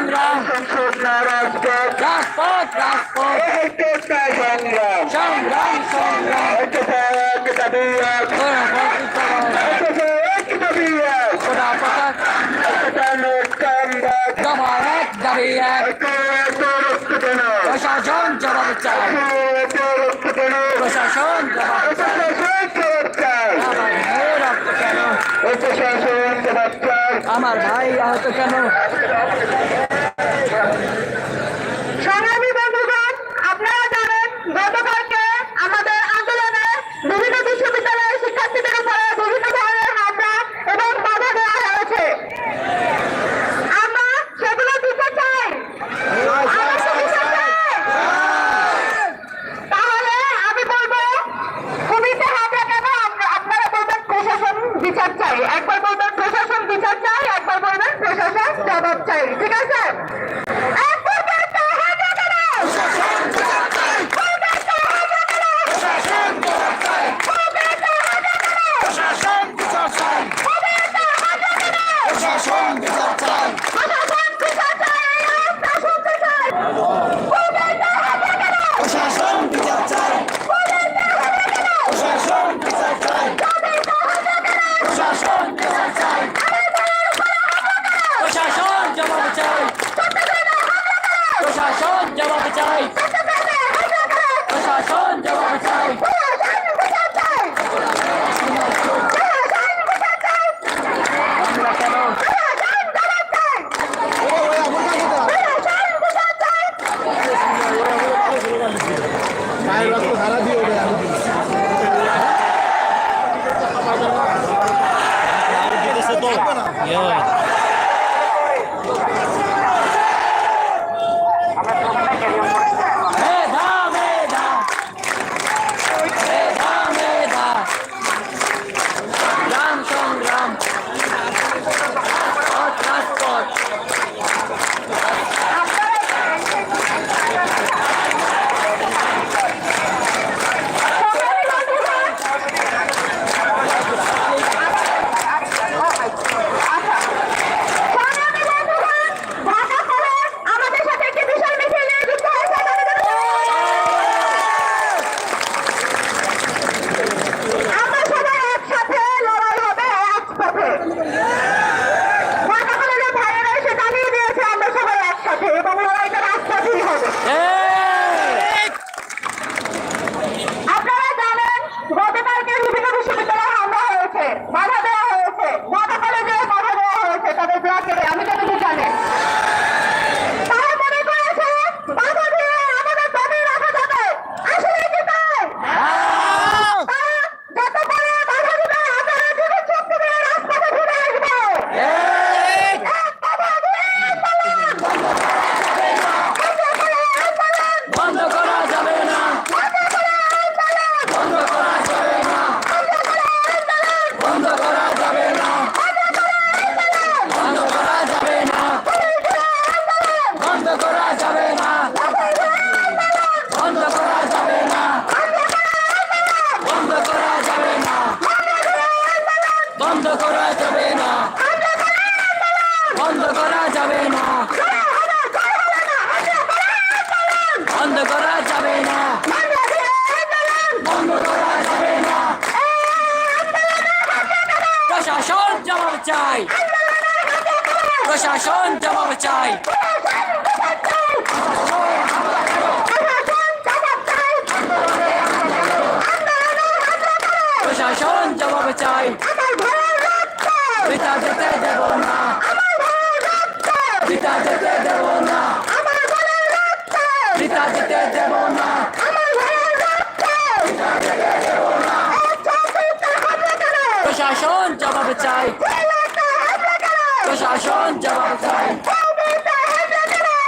সংগ্রাম। রাজপথ রাজপথ। সংগ্রাম সংগ্রাম। সংগ্রাম প্রশাসন জবাব চায়। প্রশাসন জবাব আমার ভাই আহত কেন?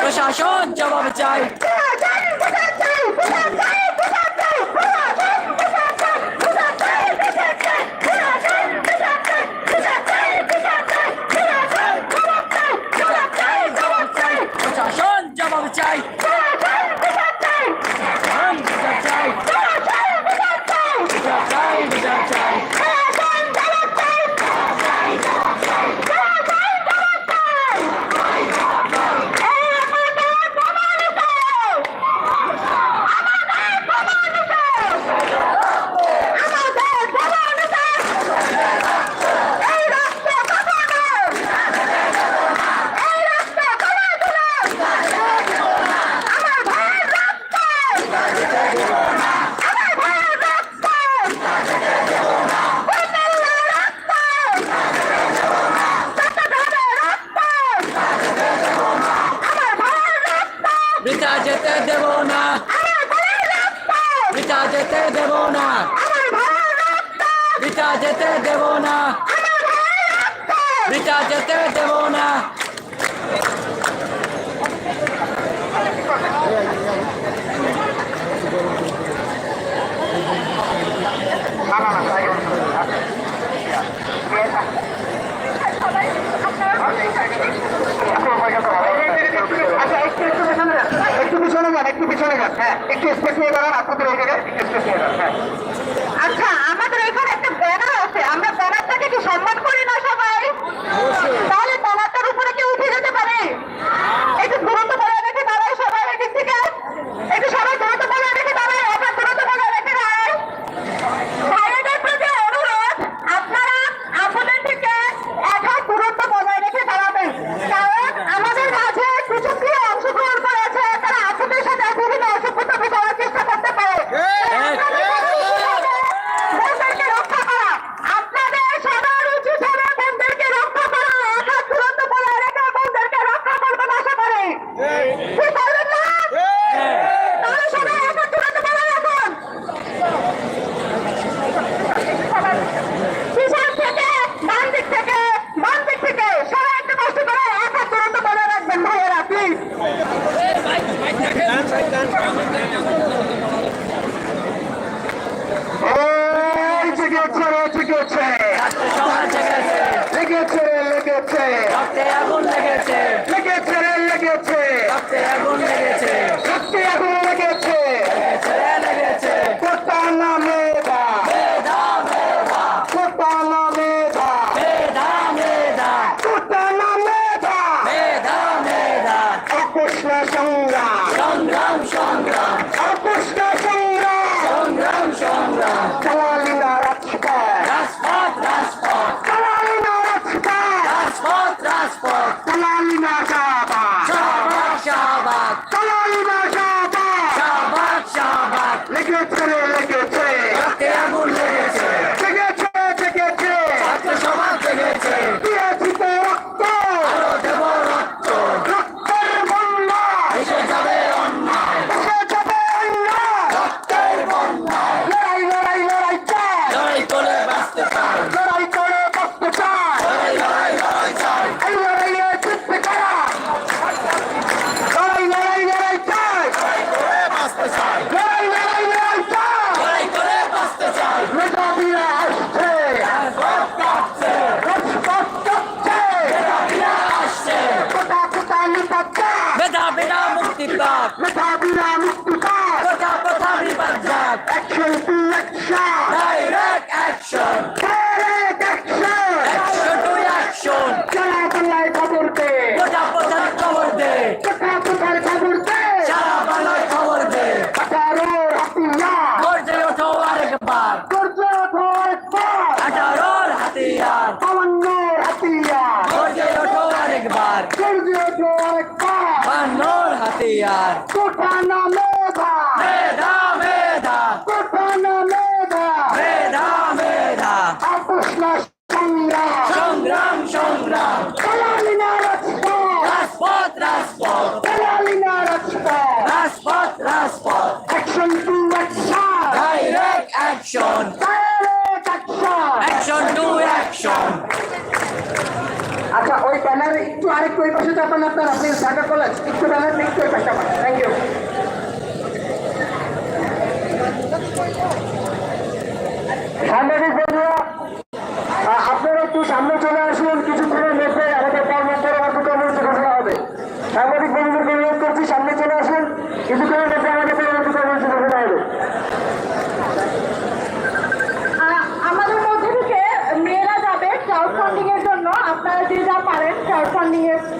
প্রশাসন জবাব চাই। আচ্ছা আমাদের এখানে একটা ব্যানার আছে। আমরা ব্যানারটাকে কি সম্মান Kutana Medha! Medha, Medha! Kutana Medha! Medha, Medha! Apushna Sangram! Sangram, Sangram! Kalalina Rajpa! Rajpat, Rajpat! Kalalina Rajpa! Rajpat, Rajpat! Action to action! Direct action! Direct action! Action to action! একটু আরেকটু ওই পাশে চাপান আপনার, আপনি ঢাকা কলেজ একটু দাঁড়ান, একটু ওই পাশে চাপান। থ্যাংক ইউ সাংবাদিক குழந்தைங்க